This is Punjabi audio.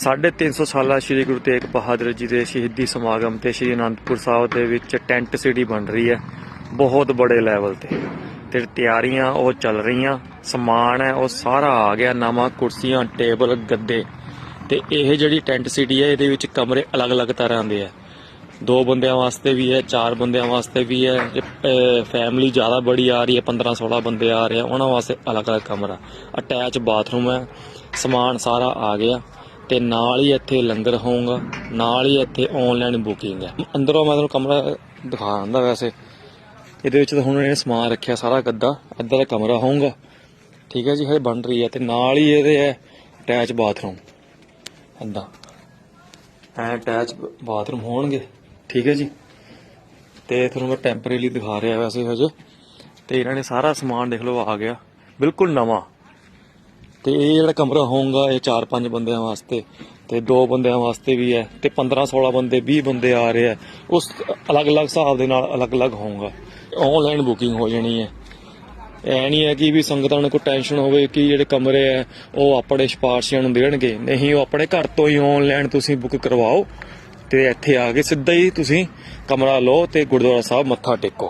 350 ਸਾਲਾ ਸ੍ਰੀ ਗੁਰੂ ਤੇਗ ਬਹਾਦਰ ਜੀ ਦੇ ਸ਼ਹੀਦੀ ਸਮਾਗਮ ਤੇ ਸ੍ਰੀ ਅਨੰਦਪੁਰ ਸਾਹਿਬ ਦੇ ਵਿੱਚ ਟੈਂਟ ਸਿਟੀ ਬਣ ਰਹੀ ਹੈ। ਬਹੁਤ ਬੜੇ ਲੈਵਲ ਤੇ। ਤੇ ਤਿਆਰੀਆਂ ਉਹ ਚੱਲ ਰਹੀਆਂ, ਸਮਾਨ ਹੈ, ਉਹ ਸਾਰਾ ਆ ਗਿਆ, ਨਵਾਂ ਕੁਰਸੀਆਂ, ਟੇਬਲ, ਗੱਦੇ। ਤੇ ਇਹ ਜਿਹੜੀ ਟੈਂਟ ਸਿਟੀ ਹੈ, ਇਹਦੇ ਵਿੱਚ ਕਮਰੇ ਅਲੱਗ-ਅਲੱਗ ਤਰ੍ਹਾਂ ਦੇ ਹੈ ਦੋ ਬੰਦਿਆਂ ਵਾਸਤੇ ਵੀ ਹੈ, ਚਾਰ ਬੰਦਿਆਂ ਵਾਸਤੇ ਵੀ ਹੈ। ਜੇ ਫੈਮਿਲੀ ਜ਼ਿਆਦਾ ਬੜੀ ਆ ਰਹੀ ਹੈ 15 16 ਬੰਦੇ ਆ ਰਹੇ ਆ, ਉਹਨਾਂ ਵਾਸਤੇ ਅਲੱਗ-ਅਲੱਗ ਕਮਰਾ। ਅਟੈਚ ਬਾਥਰੂਮ ਹੈ, ਸਮਾਨ ਸਾਰਾ ਆ ਗਿਆ। ਤੇ ਨਾਲ ਹੀ ਇੱਥੇ ਲੰਗਰ ਹੋਊਗਾ, ਨਾਲ ਹੀ ਇੱਥੇ ਆਨਲਾਈਨ ਬੁਕਿੰਗ ਹੈ। ਅੰਦਰੋਂ ਮੈਂ ਤੁਹਾਨੂੰ ਕਮਰਾ ਦਿਖਾ ਦਿੰਦਾ ਵੈਸੇ। ਇਹਦੇ ਵਿੱਚ ਤਾਂ ਹੁਣ ਇਹਨੇ ਸਮਾਨ ਰੱਖਿਆ ਸਾਰਾ ਗੱਦਾ ਅੱਧਾ ਦਾ ਕਮਰਾ ਹੋਊਗਾ। ਠੀਕ ਹੈ ਜੀ, ਹਜੇ ਬਣ ਰਹੀ ਹੈ ਤੇ ਨਾਲ ਹੀ ਇਹਦੇ ਹੈ ਅਟੈਚ ਬਾਥਰੂਮ ਏਦਾਂ ਐ ਅਟੈਚ ਬਾਥਰੂਮ ਹੋਣਗੇ। ਠੀਕ ਹੈ ਜੀ। ਤੇ ਤੁਹਾਨੂੰ ਮੈਂ ਟੈਂਪਰੇਰੀ ਦਿਖਾ ਰਿਹਾ ਵੈਸੇ ਹਜੇ। ਤੇ ਇਹਨਾਂ ਨੇ ਸਾਰਾ ਸਮਾਨ ਦੇਖ ਲਓ, ਆ ਗਿਆ। ਬਿਲਕੁਲ ਨਵਾਂ। ਤੇ ਇਹ ਜਿਹੜਾ ਕਮਰਾ ਹੋਊਗਾ, ਇਹ 4-5 ਬੰਦਿਆਂ ਵਾਸਤੇ ਤੇ ਦੋ ਬੰਦਿਆਂ ਵਾਸਤੇ ਵੀ ਹੈ ਤੇ 15-16 ਬੰਦੇ 20 ਬੰਦੇ ਆ ਰਹੇ ਆ ਉਸ ਅਲੱਗ-ਅਲੱਗ ਹਿਸਾਬ ਦੇ ਨਾਲ ਅਲੱਗ-ਅਲੱਗ ਹੋਊਗਾ। ਆਨਲਾਈਨ ਬੁਕਿੰਗ ਹੋ ਜਾਣੀ ਹੈ। ਐ ਨਹੀਂ ਹੈ ਕਿ ਵੀ ਸੰਗਤਾਂ ਨੂੰ ਕੋਈ ਟੈਨਸ਼ਨ ਹੋਵੇ ਕਿ ਜਿਹੜੇ ਕਮਰੇ ਆ ਉਹ ਆਪਣੇ ਸਿਫਾਰਸ਼ੀਆਂ ਨੂੰ ਦੇਣਗੇ। ਨਹੀਂ, ਉਹ ਆਪਣੇ ਘਰ ਤੋਂ ਹੀ ਆਨਲਾਈਨ ਤੁਸੀਂ ਬੁੱਕ ਕਰਵਾਓ ਤੇ ਇੱਥੇ ਆ ਕੇ ਸਿੱਧਾ ਹੀ ਤੁਸੀਂ ਕਮਰਾ ਲਓ ਤੇ ਗੁਰਦੁਆਰਾ ਸਾਹਿਬ ਮੱਥਾ ਟੇਕੋ।